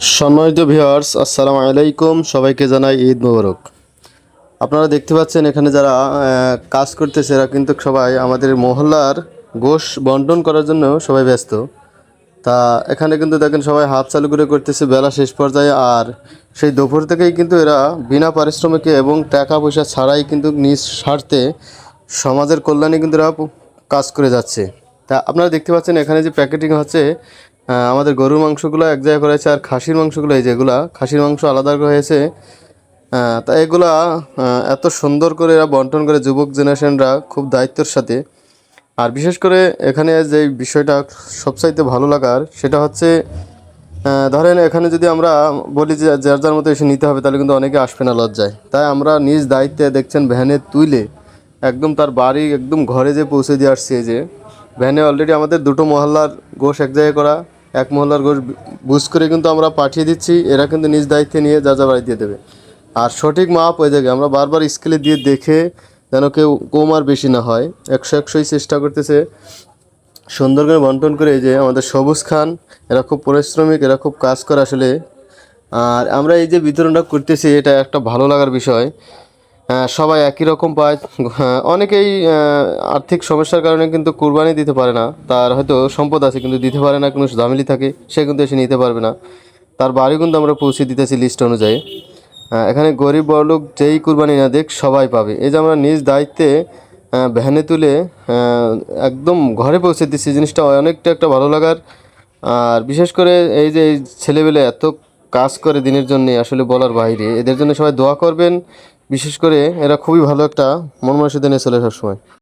সম্মানিত ভিউয়ার্স, আসসালামু আলাইকুম। সবাইকে জানাই ঈদ মোবারক। আপনারা দেখতে পাচ্ছেন এখানে যারা কাজ করতেছে, এরা কিন্তু সবাই আমাদের মহল্লার গোশ বন্টন করার জন্য সবাই ব্যস্ত। তা এখানে কিন্তু দেখেন সবাই হাত চালু করে করতেছে, বেলা শেষ পর্যায়ে। আর সেই দুপুর থেকেই কিন্তু এরা বিনা পারিশ্রমিকে এবং টাকা পয়সা ছাড়াই কিন্তু নিজ স্বার্থে সমাজের কল্যাণে কিন্তু এরা কাজ করে যাচ্ছে। তা আপনারা দেখতে পাচ্ছেন এখানে যে প্যাকেটিং হচ্ছে আমাদের গরুর মাংসগুলো এক জায়গায় করা হয়েছে আর খাসির মাংসগুলো, এই যেগুলা, খাসির মাংস আলাদা হয়েছে। তা এগুলা এত সুন্দর করে এরা বন্টন করে যুবক জেনারেশনরা খুব দায়িত্বের সাথে। আর বিশেষ করে এখানে যে বিষয়টা সবচাইতে ভালো লাগার, সেটা হচ্ছে ধরেন এখানে যদি আমরা বলি যে যার যার মতো এসে নিতে হবে, তাহলে কিন্তু অনেকে আসবে না লজ্জায়। তাই আমরা নিজ দায়িত্বে দেখছেন ভ্যানে তুলে একদম তার বাড়ি, একদম ঘরে যে পৌঁছে দিয়ে আসছে যে, ভ্যানে অলরেডি আমাদের দুটো মহল্লার গোশ এক জায়গায় করা। এক মহল্লার গোশ বুঝ করে কিন্তু আমরা পাঠিয়ে দিচ্ছি। এরা কিন্তু নিজ দায়িত্বে নিয়ে যা যা বাড়ি দিয়ে দেবে। আর সঠিক মাপ ওই জায়গায় আমরা বারবার স্কেলে দিয়ে দেখে যেন কেউ কম আর বেশি না হয়। একশো একশোই চেষ্টা করতেছে। সুন্দর করে বন্টন করে এই যে আমাদের সবুজ খান, এরা খুব পরিশ্রমিক, এরা খুব কাজ করে আসলে। আর আমরা এই যে বিতরণটা করতেছি, এটা একটা ভালো লাগার বিষয়। সবাই একই রকম পায়। অনেকেই আর্থিক সমস্যার কারণে কিন্তু কুরবানি দিতে পারে না। তার হয়তো সম্পদ আছে কিন্তু দিতে পারে না, কোনো ঝামেলি থাকে, সে কিন্তু এসে নিতে পারবে না। তার বাড়ি কিন্তু আমরা পৌঁছে দিতেছি লিস্ট অনুযায়ী। এখানে গরিব বড়লোক যেই কুরবানি না দেখ, সবাই পাবে। এই যে আমরা নিজ দায়িত্বে ভ্যানে তুলে একদম ঘরে পৌঁছে দিচ্ছি। জিনিসটা অনেকটা একটা ভালো লাগার। আর বিশেষ করে এই যে এই ছেলেবেলে এত কাজ করে দিনের জন্য আসলে বলার বাইরে। এদের জন্য সবাই দোয়া করবেন। বিশেষ করে এরা খুবই ভালো একটা মন মানসিকতা নিয়ে চলে সবসময়।